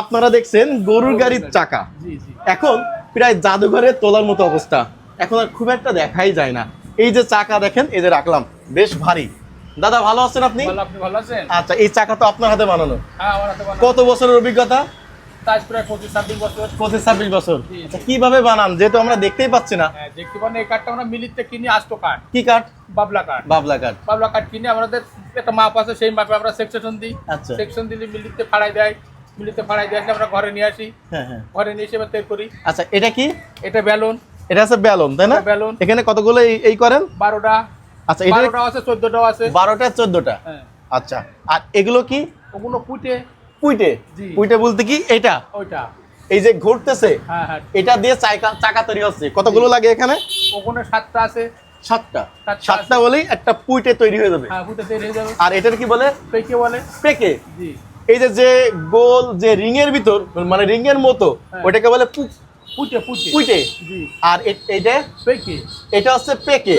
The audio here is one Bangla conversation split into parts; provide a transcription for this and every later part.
আপনারা দেখছেন গরুর গাড়ির চাকা। এখন প্রায় জাদুঘরে তোলার মতো অবস্থা। এখন আর খুব একটা দেখাই যায় না। এই যে চাকা দেখেন এই যে রাখলাম বেশ ভারী। দাদা ভালো আছেন আপনি? আচ্ছা এই চাকা তো আপনার হাতে বানানো। হ্যাঁ কত বছরের অভিজ্ঞতা? পঁচিশ ছাব্বিশ বছর। আচ্ছা কীভাবে বানান? যেহেতু আমরা দেখতেই পাচ্ছি না। দেখতে পারেন এই কাঠটা আমরা মিলিতে কিনি আস্ত কাঠ। কি কাঠ? বাবলা কাঠ। বাবলা কাঠ। বাবলা কাঠ কিনে আমাদের একটা মাপ আছে সেই মাপে আমরা সেকশন দিই। আচ্ছা। সেকশন দিলে মিলিতে ফাড়াই দেয়। মিলিতে ফাড়াই দিয়ে আসলে আমরা ঘরে নিয়ে আসি। হ্যাঁ হ্যাঁ। ঘরে নিয়ে এসে এবার তৈরি করি। আচ্ছা এটা কি? এটা বেলুন। এটা আছে ব্যালন তাই না? বেলুন। এখানে কতগুলো এই- করেন? বারোটা। আচ্ছা এটা বারোটাও আছে চোদ্দটাও আছে। বারোটা চোদ্দটা? হ্যাঁ। আচ্ছা আর এগুলো কি? ওগুলো কুটে পুইটে? জি। পুইটে বলতে কি এটা? ওইটা। এই যে ঘুরতেছে এটা দিয়ে চাকা চাকা তৈরি হচ্ছে। কতগুলো লাগে এখানে? ওখানে সাতটা আছে। সাতটা। সাতটা বলেই একটা পুইটে তৈরি হয়ে যাবে। তৈরি যাবে। আর এটার কি বলে? পেকে বলে। পেকে? এই যে যে গোল যে রিং এর ভিতর মানে রিং এর মতো হ্যাঁ। ওটাকে বলে পুটে। পুটে আর এ- এইটা? পেকে। এটা হচ্ছে পেকে।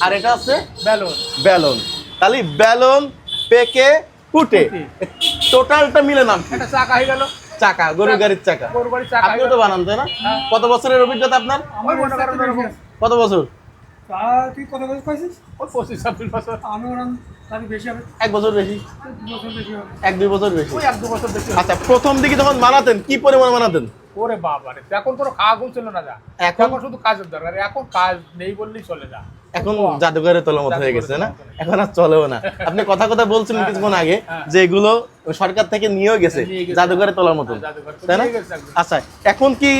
আর এটা হচ্ছে বেলুন ব্যালন। তাহলে ব্যালন পেকে পুটে। টোটালটা মিলে নাম কি? একটা চাকা হয়ে গেল। চাকা গরুর গাড়ির চাকা। গরু বাড়ির চাকা আপনিও তো বানান তাই না? হ্যাঁ। কত বছরের অভিজ্ঞতা আপনার? কত বছর? তা তুই কত বছর পাইছিস? ওই পঁচিশ ছাব্বিশ বছর। আমি ওরকম তাহলে বেশি হবে। এক বছর বেশি। বছর বেশি হবে। এক দুই বছর বেশি। ওই এক দু বছর বেশি আচ্ছা প্রথম দিকে যখন বানাতেন কি পরিমাণ বানাতেন ওরে বাবা রে এখন কোনো খাওয়া গুণ ছিল না যা। এখন? এখন শুধু কাজের দরকার। এখন কাজ নেই বললেই চলে যা। এখন জাদুঘরে তোলার মতো হয়ে গেছে না? এখন আর চলেও না। আপনি কথা কথা বলছিলেন কিছুক্ষণ আগে হ্যাঁ। যে এগুলো সরকার থেকে নিয়েও গেছে নিয়ে গেছে। জাদুঘরে তোলার মতো হ্যাঁ, জাদুঘরে তো তাই না। আচ্ছা এখন কি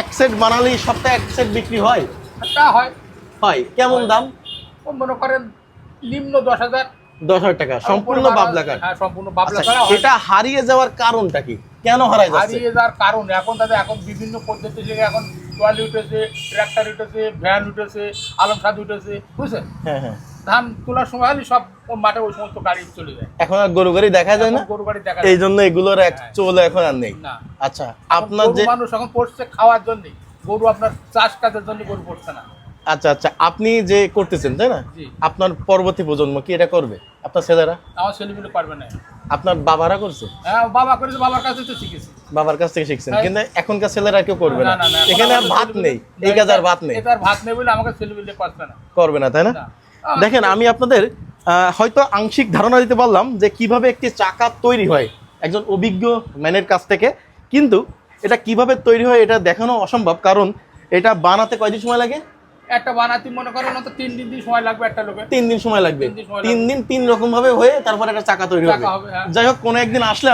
এক সেট বানালেই সপ্তাহে এক সেট বিক্রি হয়? তা হয়। হয়? কেমন দাম? মনে করেন নিম্ন দশ হাজার। দশ হাজার টাকা। সম্পূর্ণ বাবলা। কাঠ। হ্যাঁ সম্পূর্ণ বাবলা আচ্ছা, কাঠ। এটা হারিয়ে যাওয়ার কারণটা কি? কেন যাচ্ছে? হারিয়ে যাওয়ার কারণ এখন তাদের এখন বিভিন্ন পদ্ধতি থেকে এখন ট্রলি উঠেছে ট্রাক্টর উঠেছে ভ্যান উঠেছে উঠেছে বুঝছেন? হ্যাঁ হ্যাঁ। ধান তোলার সময় হলে সব মাঠে ওই সমস্ত গাড়ি চলে যায়। এখন আর গরু গাড়ি দেখা যায় না? গরু গাড়ি দেখা এই জন্য এগুলোর এক হ্যাঁ। চলে এখন আর নেই। না। আচ্ছা আপনার যে মানুষ এখন পড়ছে খাওয়ার জন্য। গরু আপনার চাষ কাজের জন্য গরু পড়ছে না। আচ্ছা আচ্ছা আপনি যে করতেছেন তাই না? আপনার পরবর্তী প্রজন্ম কি এটা করবে? আপনার ছেলেরা? আমার ছেলেগুলো পারবে না। আপনার বাবারা করছে? হ্যাঁ বাবা করেছে বাবার কাছে তো শিখেছি। বাবার কাছ থেকে শিখছেন হ্যাঁ। কিন্তু এখনকার ছেলেরা কেউ করবে না। এখন ভাত নেই এই কাজ আর ভাত নেই। এটা ভাত নেই বলে আমাকে ছেলেগুলো পারছে না। করবে না তাই না। দেখেন আমি আপনাদের আহ, হয়তো আংশিক ধারণা দিতে পারলাম যে কীভাবে একটি চাকা তৈরি হয় একজন অভিজ্ঞ ম্যানের কাছ থেকে। কিন্তু এটা কীভাবে তৈরি হয় এটা দেখানো অসম্ভব কারণ এটা বানাতে কয়দিন সময় লাগে? একটা বানাতি মনে করেন তো তিন দিন দিন সময় লাগবে একটা লোকের। তিন দিন সময় লাগবে। তিন দিন তিন রকম ভাবে হয়ে তারপর একটা চাকা তৈরি হবে হ্যাঁ। যাই হোক কোনো একদিন আসলে আমি